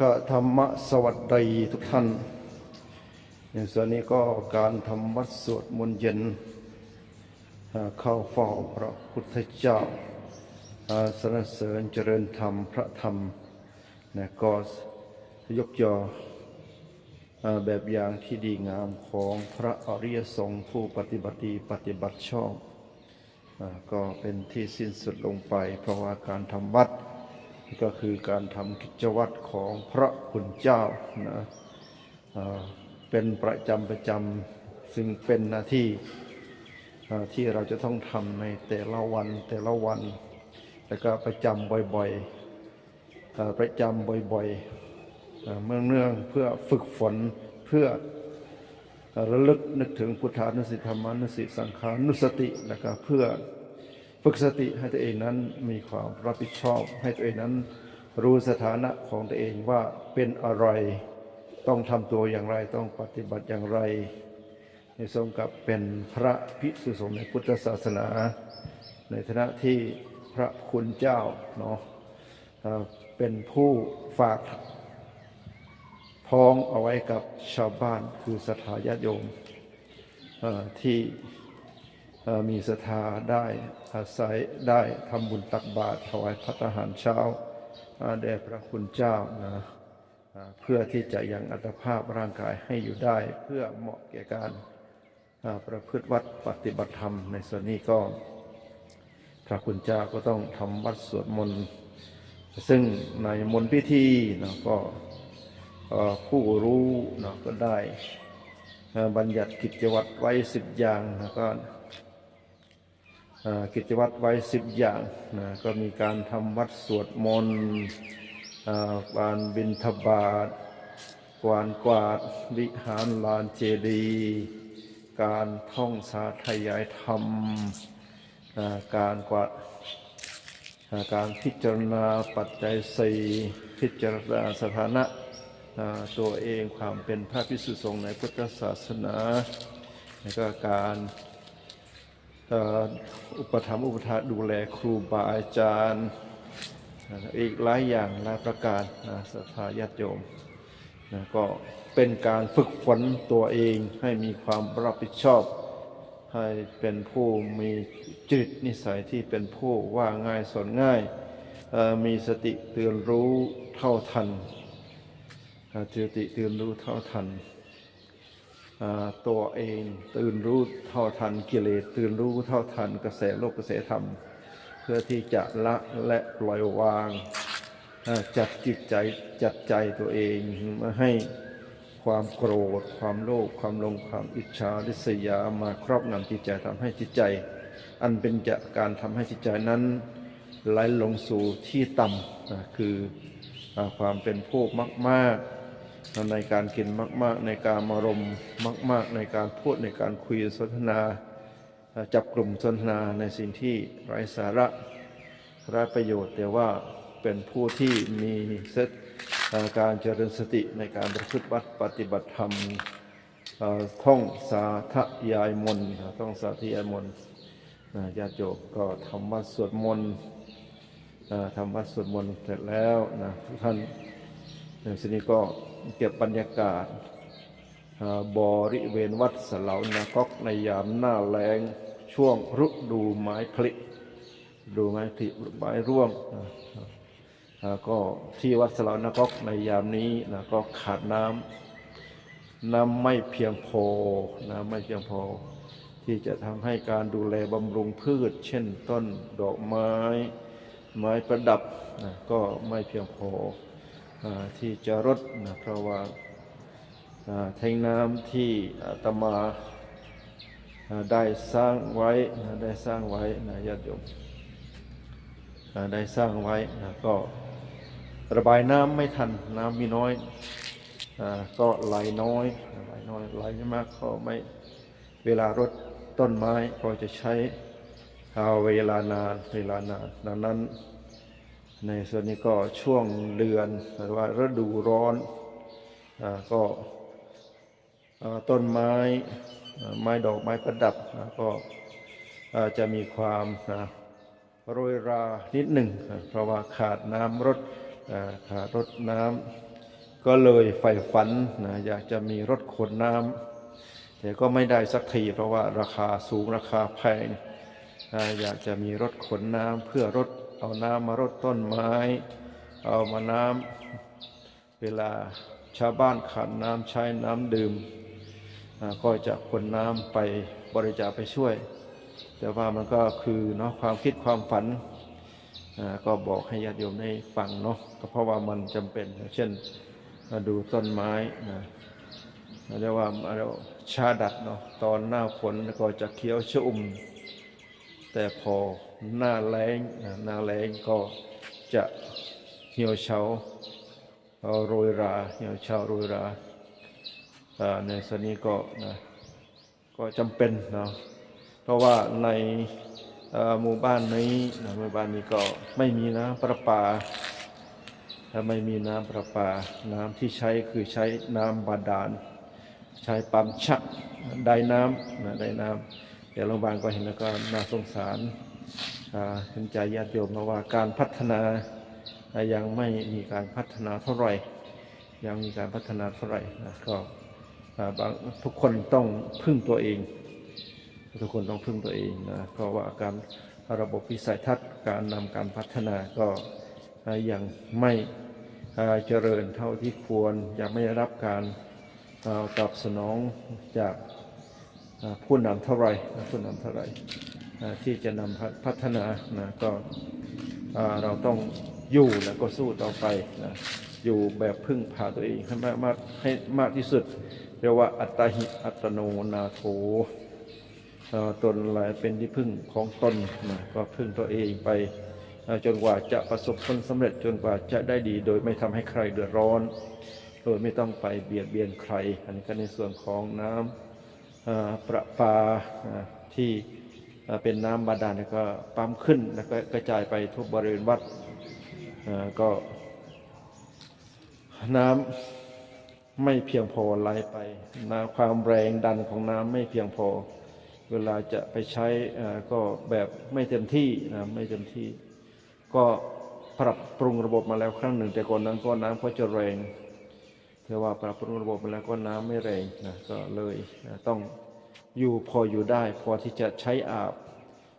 ก็ธรรมะสวัสดีทุกท่าน อย่างส่วนนี้ก็การทำวัดสวดมนต์เย็นเข้าเฝ้าพระพุทธเจ้าสรรเสริญเจริญธรรมพระธรรมนะก็ยกยออ่าแบบอย่างที่ดีงามของพระอริยสงฆ์ผู้ปฏิบัติดีปฏิบัติชอบอาก็เป็นที่สิ้นสุดลงไป เพราะว่าการทำวัด ก็คือการทำกิจวัตรของพระคุณเจ้านะเป็นประจำประจำซึ่งเป็นหน้าที่ที่เราจะต้องทำในแต่ละวันแต่ละวัน แล้วก็ประจำบ่อยๆประจำบ่อยๆเมื่องเนื่องเพื่อฝึกฝนเพื่อระลึกนึกถึงพุทธานุสติธรรมานุสติสังขานุสติแล้วก็เพื่อ ฝึกสติให้ตัวเองนั้นมีความรับผิดชอบ ให้ตัวเองนั้น รู้สถานะของตัวเองว่าเป็นอะไร ต้องทำตัวอย่างไรต้องปฏิบัติอย่างไร ในสมกับเป็นพระภิกษุสงฆ์ในพุทธศาสนา ในฐานะที่พระคุณเจ้าเนาะเป็นผู้ฝากพ้องเอาไว้กับชาวบ้านคือศรัทธาญาติโยมที่ มีศรัทธาได้อาศัยได้ทำบุญตักบาตรถวายพัตตาหารเช้าแด่พระคุณเจ้านะเพื่อที่จะยังอัตภาพร่างกายให้อยู่ได้ เพื่อเหมาะแก่การประพฤติวัดปฏิบัติธรรมในส่วนนี้ก็ พระคุณเจ้าก็ต้องทำวัดสวดมนต์ซึ่งในมนต์พิธีนะก็เอ่อผู้รู้นะก็ได้บัญญัติกิจวัตรไว้สิบอย่างแล้วก็ กิจวัตรไว้สิบอย่างนะก็มีการทำวัดสวดมนต์อ่าการบิณฑบาตกวานกวาดวิหารลานเจดีย์การท่องสาธยายธรรม การกวาดการพิจารณาปัจจัยสี่พิจารณาสถานะตัวเองความเป็นพระพิสุสงฆ์ในพุทธศาสนาแล้วก็การ อุปถัมภ์อุปถาดูแลครูบาอาจารย์อีกหลายอย่างหลายประการนะศรัทธาญาติโยมนะก็เป็นการฝึกฝนตัวเองให้มีความรับผิดชอบ ให้เป็นผู้มีจิตนิสัยที่เป็นผู้ว่าง่ายสอนง่าย มีสติเตื่นรู้เท่าทันสติตื่นรู้เท่าทัน ตัวเองตื่นรู้เท่าทันกิเลสตื่นรู้เท่าทันกระแสโลกกระแสธรรม เพื่อที่จะละและปล่อยวาง จัดจิตใจจัดใจตัวเองมาให้ความโกรธ ความโลภความหลงความอิจฉาริษยามาครอบงำจิตใจทำให้จิตใจ อันเป็นจะการทำให้จิตใจนั้นไหลลงสู่ที่ต่ำคือความเป็นผู้มาก ๆ ในการกินมาก ๆ ในการมารมมาก ๆ ในการพูดในการคุยสนทนา จับกลุ่มสนทนาในสิ่งที่ไร้สาระไร้ประโยชน์ แต่ว่าเป็นผู้ที่มีเซตการเจริญสติในการประพฤติวัดปฏิบัติธรรมท่องสาธยายมนต์ท่องสาธยายมนต์ญาติโยมก็ทำวัดสวดมนต์ทำวัดสวดมนต์เสร็จแล้วนะทุกท่าน ในที่นี้ก็เก็บบรรยากาศบริเวณวัดสลานาก๊อกในยามหน้าแล้งช่วงฤดูไม้ผลิดูไม้ผลิไม้ร่วงก็ที่วัดสลานาก๊อกในยามนี้นะก็ขาดน้ำน้ำไม่เพียงพอน้ำไม่เพียงพอ ที่จะทำให้การดูแลบำรุงพืช เช่นต้นดอกไม้ ไม้ประดับนะก็ไม่เพียงพอ ที่จะรดนะเพราะว่าอ่าแทงน้ำที่อาตมาอ่าได้สร้างไว้นะได้สร้างไว้นะญาติโยมได้สร้างไว้นะก็ระบายน้ำไม่ทันน้ำมีน้อยอก็ไหลน้อยไหลน้อยไหลไม่มากก็ไม่เวลารดต้นไม้ก็จะใช้เอาเวลานานเวลานานดังนั้น ในส่วนนี้ก็ช่วงเดือนหรือว่าฤดูร้อนอก็ต้นไม้ไม้ดอกไม้ประดับก็จะมีความโรยรานิดหนึ่ง เพราะว่าขาดน้ำรดขาดรดน้ำก็เลยใฝ่ฝันนะอยากจะมีรถขนน้ำแต่ก็ไม่ได้สักทีเพราะว่าราคาสูงราคาแพงอยากจะมีรถขนน้ำเพื่อรถ เอาน้ำมารดต้นไม้ เอามาน้ำเวลาชาวบ้านขาดน้ำใช้น้ำดื่ม ก็จะขนน้ำไปบริจาคไปช่วย แต่ว่ามันก็คือเนาะความคิดความฝันก็บอกให้ญาติโยมได้ฟังเนาะก็เพราะว่ามันจำเป็นเช่นดูต้นไม้นะเรียกว่าเรียกว่าชาดัดเนาะตอนหน้าฝนก็จะเขียวชอุ่ม แต่พอหน้าแล้งหน้าแล้งก็จะเหี่ยวเฉาโรยราเหี่ยวเฉาโรยราในส่วนนี้ก็นะก็จำเป็นเนาะเพราะว่าในหมู่บ้านนี้นะหมู่บ้านนี้ก็ไม่มีน้ำประปา ถ้าไม่มีน้ำประปา น้ำที่ใช้คือใช้น้ำบาดาล ใช้ปั๊มชักได้น้ำนะได้น้ำ เดี๋ยวโรงพยาบาลก็เห็นแล้วก็น่าสงสารเห็นใจญาติโยมเพราะว่าการพัฒนายังไม่มีการพัฒนาเท่าไหร่ ยังมีการพัฒนาเท่าไหร่นะก็บางทุกคนต้องพึ่งตัวเอง ทุกคนต้องพึ่งตัวเองนะเพราะว่าการระบบวิสัยทัศน์การนำการพัฒนาก็ยังไม่เจริญเท่าที่ควรยังไม่ได้รับการตอบสนองจาก ผู้นำเท่าไรผู้นำเท่าไรที่จะนำพัฒพัฒนานะก็เราต้องอยู่แล้วก็สู้ต่อไปนะอยู่แบบพึ่งพาตัวเองให้มากมากให้มากที่สุด เรียกว่าอัตหิอัตโนนาโถตนหลายเป็นที่พึ่งของตนนะก็พึ่งตัวเองไปจนกว่าจะประสบผลสำเร็จจนกว่าจะได้ดี โดยไม่ทำให้ใครเดือดร้อน โดยไม่ต้องไปเบียดเบียนใคร อันนี้ก็ในส่วนของน้ำ ประปาที่เป็นน้ำบาดาลก็ปั๊มขึ้นแล้วก็กระจายไปทุกบริเวณวัดก็น้ำไม่เพียงพอไหลไปน้ำความแรงดันของน้ำไม่เพียงพอ เวลาจะไปใช้ก็แบบไม่เต็มที่นะไม่เต็มที่ ก็ปรับปรุงระบบมาแล้วครั้งหนึ่ง แต่ก่อนนั้นก็น้ำก็จะแรง แต่ว่าปรับปรุงระบบมาแล้วก็น้ำไม่แรงนะก็เลยนะต้องอยู่พออยู่ได้ พอที่จะใช้อาบ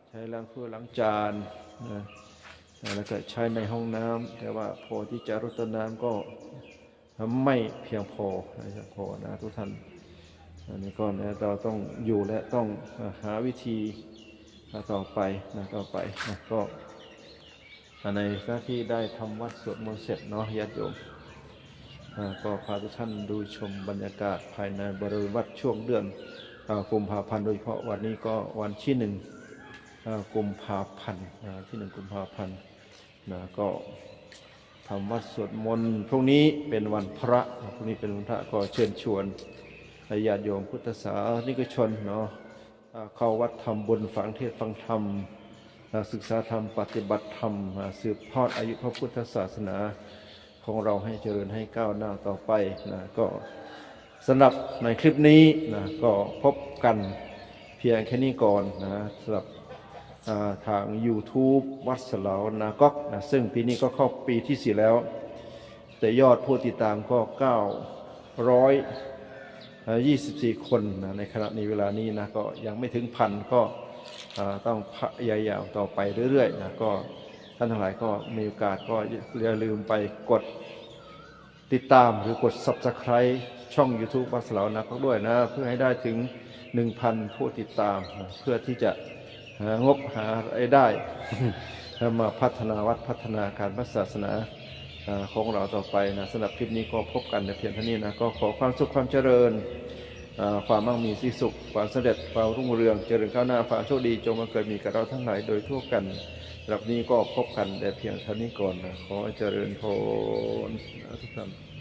ใช้ล้างถ้วยล้างจานนะแล้วก็ใช้ในห้องน้ำแต่ว่าพอที่จะรดต้นน้ำก็ไม่เพียงพอไม่เพียงพอนะทุกท่านอันนี้ก็นะเราต้องอยู่และต้องหาวิธีต่อไปนะต่อไปนะก็ในหน้าที่ได้ทำวัดสวดมนต์เสร็จเนาะญาติโยม ก็พาทุกท่านดูชมบรรยากาศภายในบริเวณวัดช่วงเดือนกุมภาพันธ์โดยเฉพาะวันนี้ก็วันที่หนึ่งกุมภาพันธ์ที่หนึ่งกุมภาพันธ์นะก็ทำวัดสวดมนต์พรุ่งนี้เป็นวันพระพรุ่งนี้เป็นวันพระก็เชิญชวนญาติโยมพุทธศาสนิกชนเนาะเข้าวัดทำบุญฝังเทศฟังธรรมศึกษาธรรมปฏิบัติธรรมสืบทอดอายุพระพุทธศาสนา ของเราให้เจริญให้ก้าวหน้าต่อไปนะก็สำหรับในคลิปนี้นะก็พบกันเพียงแค่นี้ก่อนนะสำหรับทาง YouTube วัดสลาวนาก๊อกนะซึ่งปีนี้ก็เข้าปีที่สี่แล้ว แต่ยอดผู้ติดตามก็900 24 คนนะในขณะนี้เวลานี้นะก็ยังไม่ถึงพันก็ต้องพยายามต่อไปเรื่อยๆนะก็านทั้งหลายก็มีโอกาสก็อย่าลืมไปกดติดตามหรือกด Subscribe ช่อง YouTube วัดสลาวนะก็ด้วยนะ เพื่อให้ได้ถึง 1,000 ผู้ติดตาม เพื่อที่จะหางบหารายได้มาพัฒนาวัดพัฒนาการพระศาสนาของเราต่อไปนะสำหรับคลิปนี้ก็พบกันในเพียงเท่านี้นะ ก็ขอความสุขความเจริญ ความมั่งมีสีสุข ความสำเร็จความรุ่งเรือง เจริญก้าวหน้าความโชคดีจงมาเกิดมีกับเราทั้งหลายโดยทั่วกัน หรับนี้ก็พบกันแต่เพียงเท่านี้ก่อนนะขอเจริญพรนะทุกท่าน